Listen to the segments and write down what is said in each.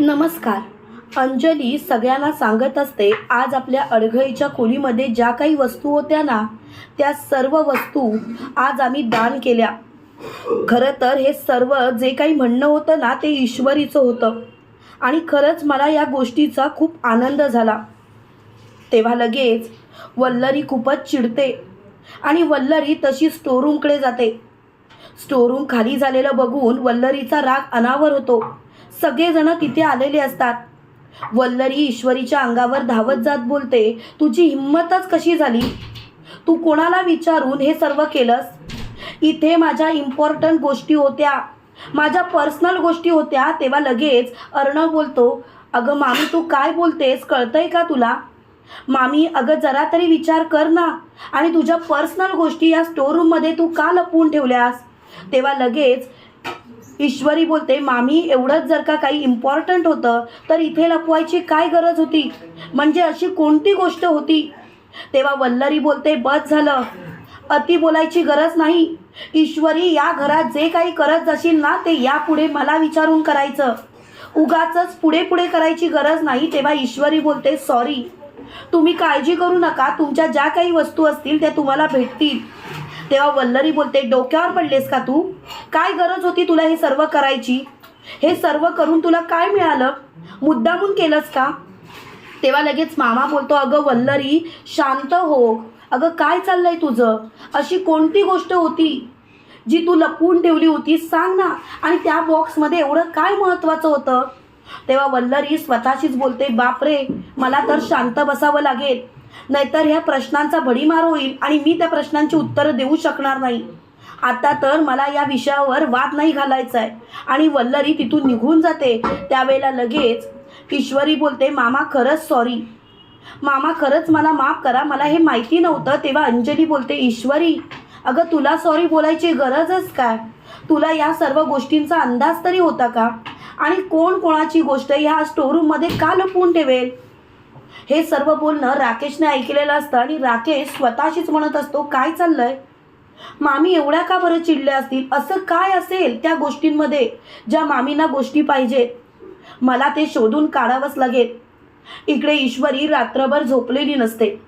नमस्कार. अंजली सगळ्यांना सांगत असते आज आपल्या अडघळीच्या खोलीमध्ये ज्या काही वस्तू होत्या ना त्या सर्व वस्तू आज आम्ही दान केल्या. खरं तर हे सर्व जे काही म्हणणं होतं ना ते ईश्वरीचं होतं. आणि खरंच मला या गोष्टीचा खूप आनंद झाला. तेव्हा लगेच वल्लरी खूपच चिडते आणि वल्लरी तशी स्टोरूमकडे जाते. स्टोरूम खाली झालेलं बघून वल्लरीचा राग अनावर होतो. सगळेजण तिथे आलेले असतात. वल्लरी ईश्वरीच्या अंगावर धावत जात बोलते तुझी हिंमतच कशी झाली? तू कोणाला विचारून हे सर्व केलंस? इथे माझ्या इम्पॉर्टंट गोष्टी होत्या. माझ्या पर्सनल गोष्टी होत्या तेव्हा लगेच अर्णव बोलतो अगं मामी तू काय बोलतेस? कळतंय का तुला? मामी अगं जरा तरी विचार कर ना. आणि तुझ्या पर्सनल गोष्टी या स्टोरूममध्ये तू का लपवून ठेवल्यास? तेव्हा लगेच ईश्वरी बोलते मामी एवढंच जर का काही इम्पॉर्टंट होतं तर इथे लपवायची काय गरज होती? म्हणजे अशी कोणती गोष्ट होती? तेव्हा वल्लरी बोलते बस झालं. अति बोलायची गरज नाही. ईश्वरी या घरात जे काही करत जाशील ना ते यापुढे मला विचारून करायचं. उगाच पुढे पुढे करायची गरज नाही. तेव्हा ईश्वरी बोलते सॉरी तुम्ही काळजी करू नका. तुमच्या ज्या काही वस्तू असतील त्या तुम्हाला भेटतील. तेव्हा वल्लरी बोलते डोक्यावर पडलेस का तू? काय गरज होती तुला हे सर्व करायची? हे सर्व करून तुला काय मिळालं? मुद्दामून केलंस का? तेव्हा लगेच मामा बोलतो अगं वल्लरी शांत हो. अगं काय चाललंय तुझं? अशी कोणती गोष्ट होती जी तू लपवून ठेवली होती? सांग ना. आणि त्या बॉक्समध्ये एवढं काय महत्त्वाचं होतं? तेव्हा वल्लरी स्वतःशीच बोलते बापरे मला तर शांत बसावं लागेल. नाहीतर ह्या प्रश्नांचा भडीमार होईल आणि मी त्या प्रश्नांची उत्तरं देऊ शकणार नाही. आता तर मला या विषयावर वाद नाही घालायचा आहे आणि वल्लरी तिथून निघून जाते. त्यावेळेला लगेच ईश्वरी बोलते मामा खरंच सॉरी मामा खरंच मला माफ करा. मला हे माहिती नव्हतं. तेव्हा अंजली बोलते ईश्वरी अगं तुला सॉरी बोलायची गरजच काय? तुला या सर्व गोष्टींचा अंदाज तरी होता का? आणि कोण कोणाची गोष्ट ह्या स्टोरूममध्ये का लपवून ठेवेल? हे सर्व बोलणं राकेशने ऐकलेलं असतं आणि राकेश स्वतःशीच म्हणत असतो काय चाललंय? मामी एवढ्या का बरं चिडल्या असतील? असं काय असेल त्या गोष्टींमध्ये ज्या मामींना गोष्टी पाहिजेत? मला ते शोधून काढावंच लागेल. इकडे ईश्वरी रात्रभर झोपलेली नसते.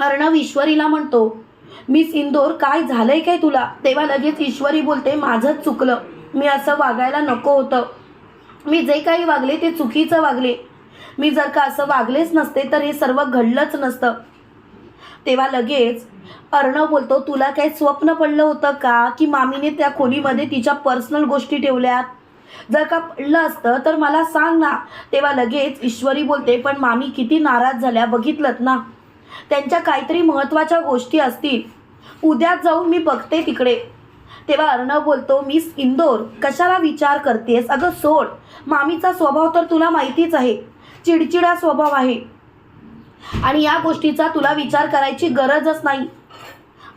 अर्णव ईश्वरीला म्हणतो मिस इंदोर काय झालंय काय तुला? तेव्हा लगेच ईश्वरी बोलते माझंच चुकलं. मी असं वागायला नको होतं. मी जे काही वागले ते चुकीचं वागले. मी जर का असं वागलेच नसते तर हे सर्व घडलंच नसतं. तेव्हा लगेच अर्णव बोलतो तुला काही स्वप्न पडलं होतं का की मामीने त्या खोलीमध्ये तिच्या पर्सनल गोष्टी ठेवल्यात? जर का पडलं असतं तर मला सांग ना. तेव्हा लगेच ईश्वरी बोलते पण मामी किती नाराज झाल्या बघितलं ना. त्यांच्या काहीतरी महत्त्वाच्या गोष्टी असतील. उद्या जाऊन मी बघते तिकडे. तेव्हा अर्णव बोलतो मिस इंदोर कशाला विचार करतेस? अगं सोड मामीचा स्वभाव तर तुला माहितीच आहे. चिडचिडा स्वभाव आहे. आणि या गोष्टीचा तुला विचार करायची गरजच नाही.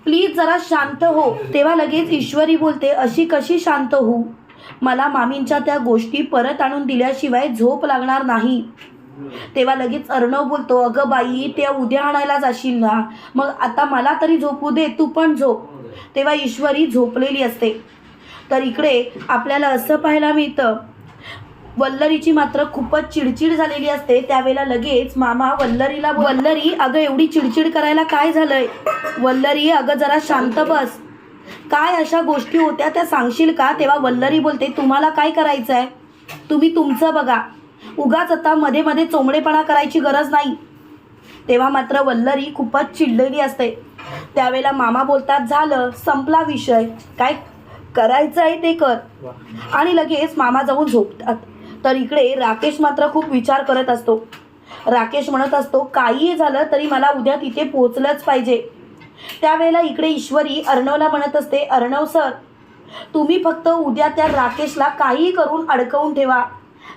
प्लीज जरा शांत हो. तेव्हा लगेच ईश्वरी बोलते अशी कशी शांत होऊ? मला मामींच्या त्या गोष्टी परत आणून दिल्याशिवाय झोप लागणार नाही. तेव्हा लगेच अर्णव बोलतो अगं बाई त्या उद्या आणायला जाशील ना? मग आता मला तरी झोपू दे तू पण झोप. तेव्हा ईश्वरी झोपलेली असते. तर इकडे आपल्याला असं पाहायला मिळतं वल्लरीची मात्र खूपच चिडचिड झालेली असते. त्यावेळेला लगेच मामा वल्लरीला वल्लरी अगं एवढी चिडचिड करायला काय झालंय? वल्लरी अगं जरा शांत बस. काय अशा गोष्टी होत्या त्या सांगशील का? तेव्हा वल्लरी बोलते तुम्हाला काय करायचं आहे तुम्ही तुमचं बघा. उगाच आता मध्ये मध्ये चोमडेपणा करायची गरज नाही. तेव्हा मात्र वल्लरी खूपच चिडलेली असते. त्यावेळेला मामा बोलतात झालं संपला विषय. काय करायचं आहे ते कर. आणि लगेच मामा जाऊन झोपतात. तर इकडे राकेश मात्र खूप विचार करत असतो. राकेश म्हणत असतो काहीही झालं तरी मला उद्या तिथे पोचलंच पाहिजे. त्यावेळेला इकडे ईश्वरी अर्णवला म्हणत असते अर्णव सर तुम्ही फक्त उद्या त्या राकेशला काहीही करून अडकवून ठेवा.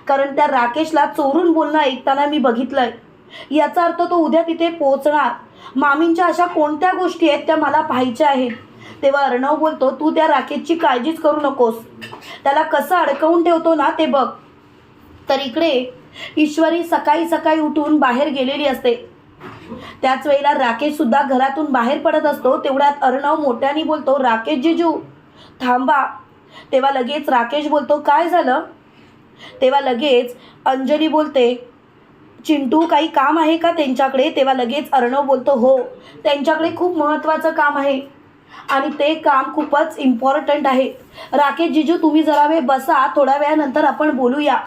कारण त्या राकेशला चोरून बोलणं ऐकताना मी बघितलंय. याचा अर्थ तो उद्या तिथे पोहोचणार. मामींच्या अशा कोणत्या गोष्टी आहेत त्या मला पाहायच्या आहेत? तेव्हा अर्णव बोलतो तू त्या राकेशची काळजीच करू नकोस. त्याला कसं अडकवून ठेवतो ना ते बघ. तर इकडे ईश्वरी सकाळी सकाळी उठून बाहेर गेलेली असते. त्याच वेळेला राकेश सुद्धा घरातून बाहेर पडत असतो. तेवढ्यात अर्णव मोठ्याने बोलतो राकेश जिजू थांबा. तेव्हा लगेच राकेश बोलतो काय झालं? तेव्हा लगेच अंजली बोलते चिंटू काही काम आहे का त्यांच्याकडे? तेव्हा लगेच अर्णव बोलतो हो त्यांच्याकडे खूप महत्त्वाचं काम आहे आणि ते काम खूपच इम्पॉर्टंट आहे. राकेश जिजू तुम्ही जरा वेळ बसा थोड्या वेळानंतर आपण बोलूया.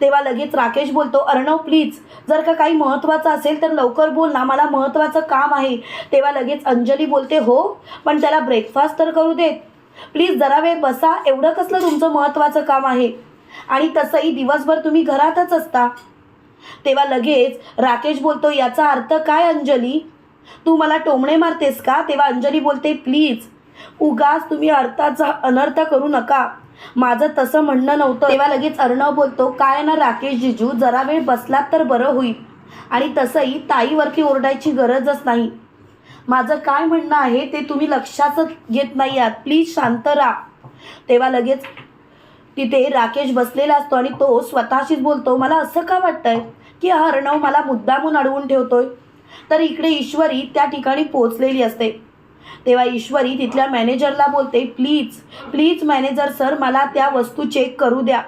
तेव्हा लगेच राकेश बोलतो अर्णव प्लीज जर का काही महत्त्वाचं असेल तर लवकर बोल ना मला महत्त्वाचं काम आहे. तेव्हा लगेच अंजली बोलते हो पण त्याला ब्रेकफास्ट तर करू देत. प्लीज जरा वेळ बसा एवढं कसलं तुमचं महत्त्वाचं काम आहे? आणि तसंही दिवसभर तुम्ही घरातच असता. तेव्हा लगेच राकेश बोलतो याचा अर्थ काय अंजली? तू मला टोमणे मारतेस का? तेव्हा अंजली बोलते प्लीज उगाच तुम्ही अर्थाचा अनर्थ करू नका. माझं तसं म्हणणं नव्हतं. तेव्हा लगेच अर्णव बोलतो काय ना राकेश जिजू जरा वेळ बसलात तर बरं होईल. आणि तसंही ताईवरती ओरडायची गरजच नाही. माझं काय म्हणणं आहे ते तुम्ही लक्षातच घेत नाही आहात. प्लीज शांत राहा. तेव्हा लगेच तिथे राकेश बसलेला असतो आणि तो स्वतःशीच बोलतो मला असं का वाटतंय की हा अर्णव मला मुद्दामून अडवून ठेवतोय? तर इकडे ईश्वरी त्या ठिकाणी पोहोचलेली असते. तेव्हा ईश्वरी तिथल्या मॅनेजरला बोलते प्लीज प्लीज मॅनेजर सर मला त्या वस्तू चेक करू द्या.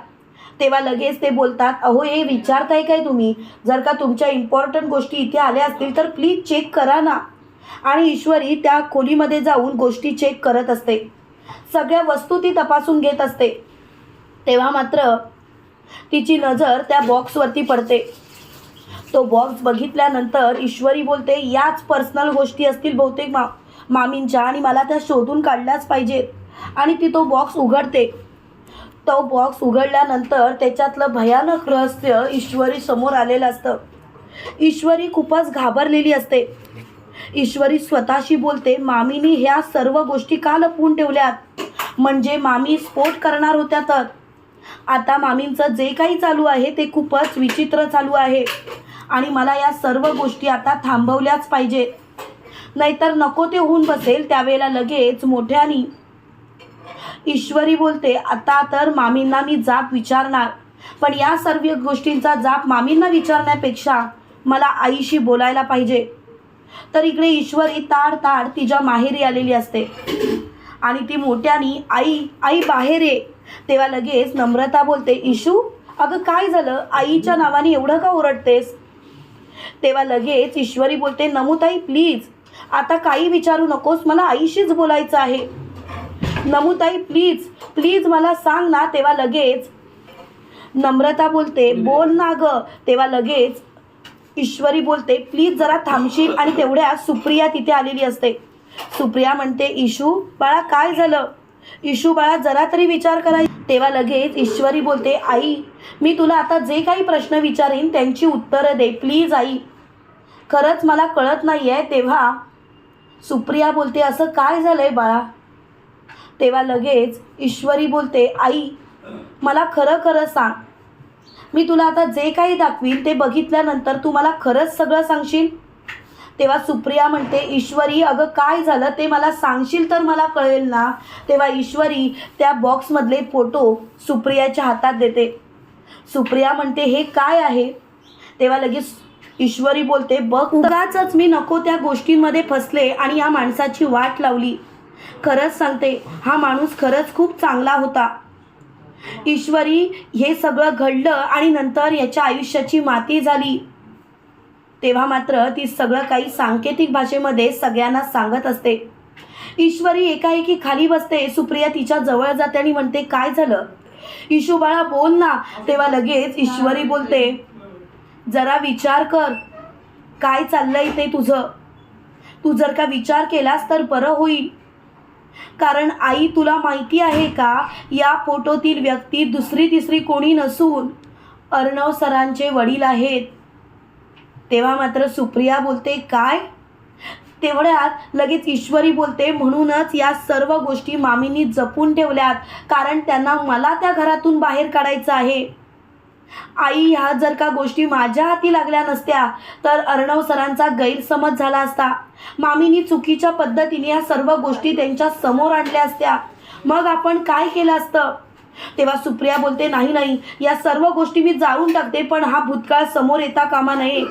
तेव्हा लगेच ते बोलतात अहो हे विचारताय काय तुम्ही? जर का तुमच्या इम्पॉर्टंट गोष्टी इथे आल्या असतील तर प्लीज चेक करा ना. आणि ईश्वरी त्या खोलीमध्ये जाऊन गोष्टी चेक करत असते. सगळ्या वस्तू ती तपासून घेत असते. तेव्हा मात्र तिची नजर त्या बॉक्सवरती पडते. तो बॉक्स बघितल्यानंतर ईश्वरी बोलते याच पर्सनल गोष्टी असतील बहुतेक मा मामींच्या आणि मला त्या शोधून काढल्याच पाहिजेत. आणि ती तो बॉक्स उघडते. तो बॉक्स उघडल्यानंतर त्याच्यातलं भयानक रहस्य ईश्वरी समोर आलेलं असतं. ईश्वरी खूपच घाबरलेली असते. ईश्वरी स्वतःशी बोलते मामीनी ह्या सर्व गोष्टी का लपवून ठेवल्यात? म्हणजे मामी स्फोट करणार होत्या तर. आता मामींचं जे काही चालू आहे ते खूपच विचित्र चालू आहे. आणि मला या सर्व गोष्टी आता थांबवल्याच पाहिजेत. नाहीतर नको ते होऊन बसेल त्यावेळेला लगेच मोठ्यानी. ईश्वरी बोलते आता तर मामींना मी जाप विचारणार. पण या सर्व गोष्टींचा जाप मामींना विचारण्यापेक्षा मला आईशी बोलायला पाहिजे. तर इकडे ईश्वरी ताड ताड तिच्या माहेरी आलेली असते. आणि ती मोठ्यानी आई आई बाहेर ये. तेव्हा लगेच नम्रता बोलते इशू अगं काय झालं? आईच्या नावाने एवढं का ओरडतेस? तेव्हा लगेच ईश्वरी बोलते नमुताई प्लीज. आता काही विचारू नकोस मला आईशीच बोलायचं आहे. नमुताई प्लीज प्लीज मला सांग ना तेव्हा लगेच. नम्रता बोलते बोल ना ग तेव्हा लगेच. ईश्वरी बोलते प्लीज जरा थांबशील. आणि तेवढ्या सुप्रिया तिथे आलेली असते. सुप्रिया म्हणते इशू बाळा काय झालं? इशू बाळा जरा तरी विचार कराय तेव्हा लगेच ईश्वरी बोलते आई मी तुला आता जे काही प्रश्न विचारीन त्यांची उत्तरं दे प्लीज आई. खरंच मला कळत नाही आहे तेव्हा सुप्रिया बोलते असं काय झालंय बाळा? तेव्हा लगेच ईश्वरी बोलते आई मला खरं खरं सांग. मी तुला आता जे काही दाखवीन ते बघितल्यानंतर तू मला खरंच सगळं सांगशील? तेव्हा सुप्रिया म्हणते ईश्वरी अगं काय झालं ते मला सांगशील तर मला कळेल ना. तेव्हा ईश्वरी त्या बॉक्समधले फोटो सुप्रियाच्या हातात देते. सुप्रिया म्हणते हे काय आहे? तेव्हा लगेच ईश्वरी बोलते बघ उगाचच मी नको त्या गोष्टींमध्ये फसले आणि या माणसाची वाट लावली. खरंच सांगते हा माणूस खरंच खूप चांगला होता. ईश्वरी हे सगळं घडलं आणि नंतर याच्या आयुष्याची माती झाली. तेव्हा मात्र ती सगळं काही सांकेतिक भाषेमध्ये सगळ्यांना सांगत असते. ईश्वरी एकाएकी खाली बसते सुप्रिया तिच्या जवळ जाते आणि म्हणते काय झालं? ईशू बाळा बोल ना. तेव्हा लगेच ईश्वरी बोलते जरा विचार कर. काय चाललंय ते तुझं? तू जर का विचार केलास तर बरं होईल. कारण आई तुला माहिती आहे का या फोटोतील व्यक्ती दुसरी तिसरी कोणी नसून अर्णव सरांचे वडील आहेत. तेव्हा मात्र सुप्रिया बोलते काय? तेवढ्यात लगेच ईश्वरी बोलते म्हणूनच या सर्व गोष्टी मामींनी जपून ठेवल्यात. कारण त्यांना मला त्या घरातून बाहेर काढायचं आहे. आई ह्या जर का गोष्टी माझ्या हाती लागल्या नसत्या तर अर्णव सरांचा गैरसमज झाला असता. मामीनी चुकीच्या पद्धतीने या सर्व गोष्टी त्यांच्यासमोर आणल्या असत्या. मग आपण काय केलं असतं? तेव्हा सुप्रिया बोलते नाही नाही या सर्व गोष्टी मी जाळून टाकते पण हा भूतकाळ समोर येता कामा नये.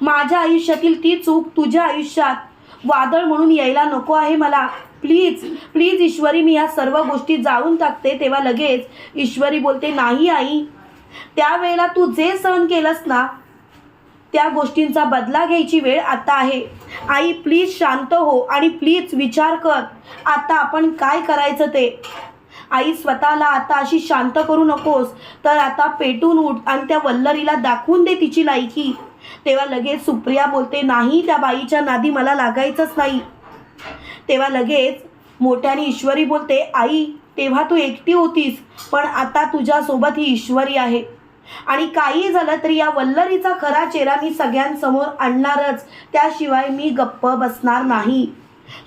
माझ्या आयुष्यातील ती चूक तुझ्या आयुष्यात वादळ म्हणून यायला नको आहे मला. प्लीज प्लीज ईश्वरी मी या सर्व गोष्टी जाळून टाकते. तेव्हा लगेच ईश्वरी बोलते नाही आई त्यावेळेला तू जे सहन केलंस ना त्या गोष्टींचा बदला घ्यायची वेळ आता आहे. आई प्लीज शांत हो आणि प्लीज विचार कर आता आपण काय करायचं ते? आई स्वतःला आता अशी शांत करू नकोस तर आता पेटून उठ आणि त्या वल्लरीला दाखवून दे तिची लायकी. तेव्हा लगेच सुप्रिया बोलते नाही त्या बाईच्या नादी मला लागायचंच नाही. तेव्हा लगेच मोठ्याने ईश्वरी बोलते आई तेव्हा तू एकटी होतीस पण आता तुझ्यासोबत ही ईश्वरी आहे. आणि काही झालं तरी या वल्लरीचा खरा चेहरा मी सगळ्यांसमोर आणणारच त्याशिवाय मी गप्प बसणार नाही.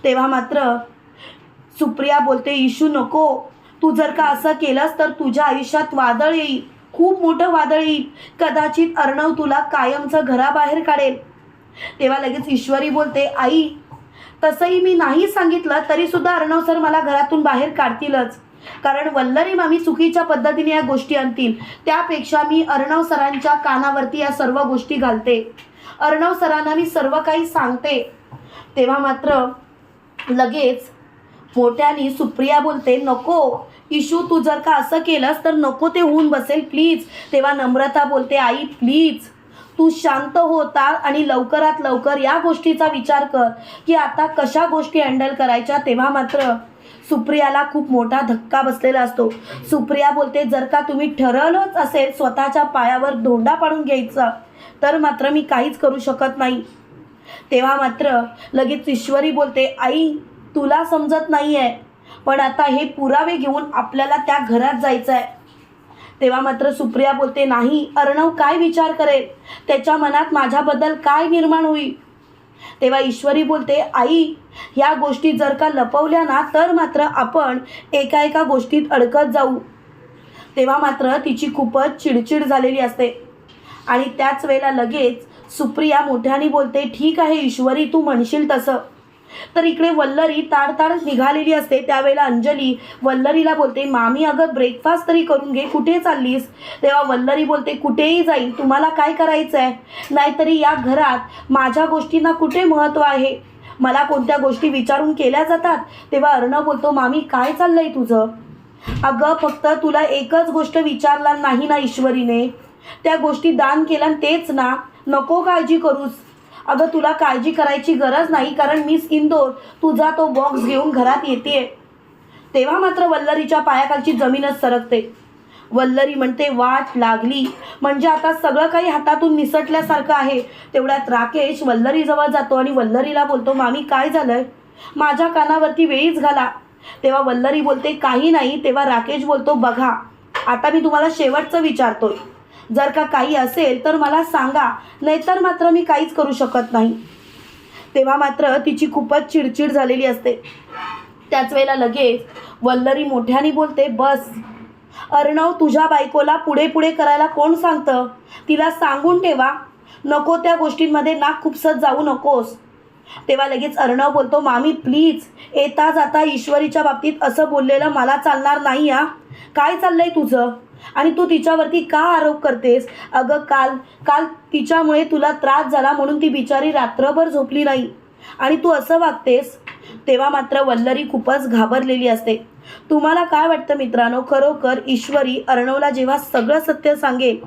तेव्हा मात्र सुप्रिया बोलते इशू नको. तू जर का असं केलंस तर तुझ्या आयुष्यात वादळ येईल. खूप मोठं वादळ येईल. कदाचित अर्णव तुला कायमचं घराबाहेर काढेल. तेव्हा लगेच ईश्वरी बोलते आई तसंही मी नाही सांगितलं तरी सुद्धा अर्णव सर मला घरातून बाहेर काढतीलच. कारण वल्लरी मामी चुकीच्या पद्धतीने या गोष्टी आणतील. त्यापेक्षा मी अर्णव सरांच्या कानावरती या सर्व गोष्टी घालते. अर्णव सरांना मी सर्व काही सांगते. तेव्हा मात्र लगेच मोठ्याने सुप्रिया बोलते नको इशू तू जर का असं केलंस तर नको ते होऊन बसेल प्लीज. तेव्हा नम्रता बोलते आई प्लीज. तू शांत होता आणि लवकरात लवकर या गोष्टीचा विचार कर की आता कशा गोष्टी हँडल करायच्या तेव्हा मात्र. सुप्रियाला खूप मोठा धक्का बसलेला असतो. सुप्रिया बोलते जर का तुम्ही ठरवलंच असेल स्वतःच्या पायावर धोंडा पाडून घ्यायचा तर मात्र मी काहीच करू शकत नाही. तेव्हा मात्र लगेच ईश्वरी बोलते आई तुला समजत नाही आहे पण आता हे पुरावे घेऊन आपल्याला त्या घरात जायचं आहे तेव्हा मात्र सुप्रिया बोलते नाही अर्णव काय विचार करेल? त्याच्या मनात माझ्याबद्दल काय निर्माण होईल? तेव्हा ईश्वरी बोलते आई ह्या गोष्टी जर का लपवल्या ना तर मात्र आपण एका एका गोष्टीत अडकत जाऊ. तेव्हा मात्र तिची खूपच चिडचिड झालेली असते. आणि त्याच वेळेला लगेच सुप्रिया मोठ्याने बोलते ठीक आहे ईश्वरी तू म्हणशील तसं. तर इकडे वल्लरी ताडताड निघालेली असते. त्यावेळेला अंजली वल्लरीला बोलते मामी अगं ब्रेकफास्ट तरी करून घे कुठे चाललीस? तेव्हा वल्लरी बोलते कुठेही जाईल तुम्हाला काय करायचं आहे नाहीतरी या घरात माझ्या गोष्टींना कुठे महत्त्व आहे? मला कोणत्या गोष्टी विचारून केल्या जातात? तेव्हा अर्णव बोलतो मामी काय चाललंय तुझं? अगं फक्त तुला एकच गोष्ट विचारला नाही ना ईश्वरीने. त्या गोष्टी दान केल्या तेच ना. नको काळजी करूस. अगं तुला काळजी करायची गरज नाही कारण मिस इंदोर तुझा तो बॉक्स घेऊन घरात येते. तेव्हा मात्र वल्लरीच्या पायाखालची जमीनच सरकते. वल्लरी म्हणते वाट लागली. म्हणजे आता सगळं काही हातातून निसटल्यासारखं आहे. तेवढ्यात राकेश वल्लरीजवळ जातो आणि वल्लरीला बोलतो मामी काय झालंय? माझ्या कानावरती वेळीच घाला. तेव्हा वल्लरी बोलते काही नाही. तेव्हा राकेश बोलतो बघा आता मी तुम्हाला शेवटचं विचारतोय. जर का काही असेल तर मला सांगा नाहीतर मात्र मी काहीच करू शकत नाही. तेव्हा मात्र तिची खूपच चिडचिड झालेली असते. त्याच वेळेला लगेच वल्लरी मोठ्याने बोलते बस अर्णव तुझ्या बायकोला पुढे पुढे करायला कोण सांगतं? तिला सांगून ठेवा. नको त्या गोष्टींमध्ये नाक खुपसत जाऊ नकोस. तेव्हा लगेच अर्णव बोलतो मामी प्लीज येता जाता ईश्वरीच्या बाबतीत असं बोललेलं मला चालणार नाही हा. काय चाललंय तुझं? आणि तू तिच्यावरती का आरोप करतेस? अगं काल काल तिच्यामुळे तुला त्रास झाला म्हणून ती बिचारी रात्रभर झोपली नाही. आणि तू असं वागतेस? तेव्हा मात्र वल्लरी खूपच घाबरलेली असते. तुम्हाला काय वाटतं मित्रांनो? खरोखर ईश्वरी अर्णवला जेव्हा सगळं सत्य सांगेल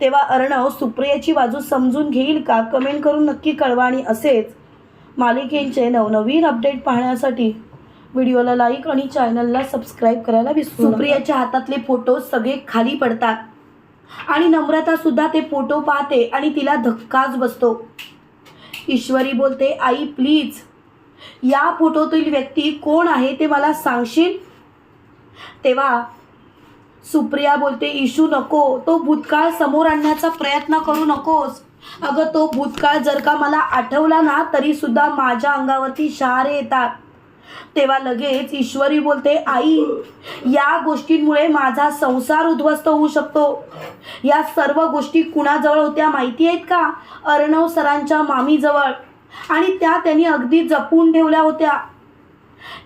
तेव्हा अर्णव सुप्रियाची बाजू समजून घेईल का? कमेंट करून नक्की कळवा. आणि असेच मालिकेंचे नवनवीन अपडेट पाहण्यासाठी व्हिडिओला लाईक आणि चॅनलला सबस्क्राईब करायला विसरू सुप्रियाच्या हातातले फोटो सगळे खाली पडतात. आणि नम्रता सुद्धा ते फोटो पाहते आणि तिला धक्काच बसतो. ईश्वरी बोलते आई प्लीज या फोटोतील व्यक्ती कोण आहे ते मला सांगशील? तेव्हा सुप्रिया बोलते इशू नको तो भूतकाळ समोर आणण्याचा प्रयत्न करू नकोस. अगं तो भूतकाळ जर का मला आठवला ना तरी सुद्धा माझ्या अंगावरती शहारे येतात. तेव्हा लगेच ईश्वरी बोलते आई या गोष्टींमुळे माझा संसार उद्ध्वस्त होऊ शकतो. या सर्व गोष्टी कुणाजवळ होत्या माहिती आहेत का? अर्णव सरांच्या मामीजवळ. आणि त्या त्यांनी अगदी जपून ठेवल्या होत्या.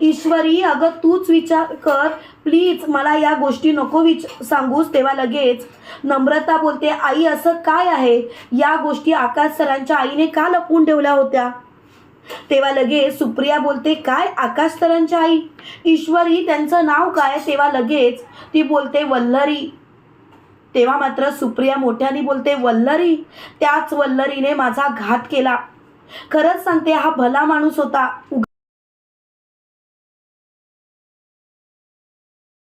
ईश्वरी अगं तूच विचार कर. प्लीज मला या गोष्टी नको विच सांगूस तेव्हा लगेच नम्रता बोलते आई असं काय आहे? या गोष्टी आकाश सरांच्या आईने का लपवून ठेवल्या होत्या? तेव्हा लगेच सुप्रिया बोलते काय? आकाश सरांच्या आई. ईश्वरी त्यांचं नाव काय? तेव्हा लगेच ती बोलते वल्लरी. तेव्हा मात्र सुप्रिया मोठ्याने बोलते वल्लरी. त्याच वल्लरीने माझा घात केला. खरंच सांगते हा भला माणूस होता. उगा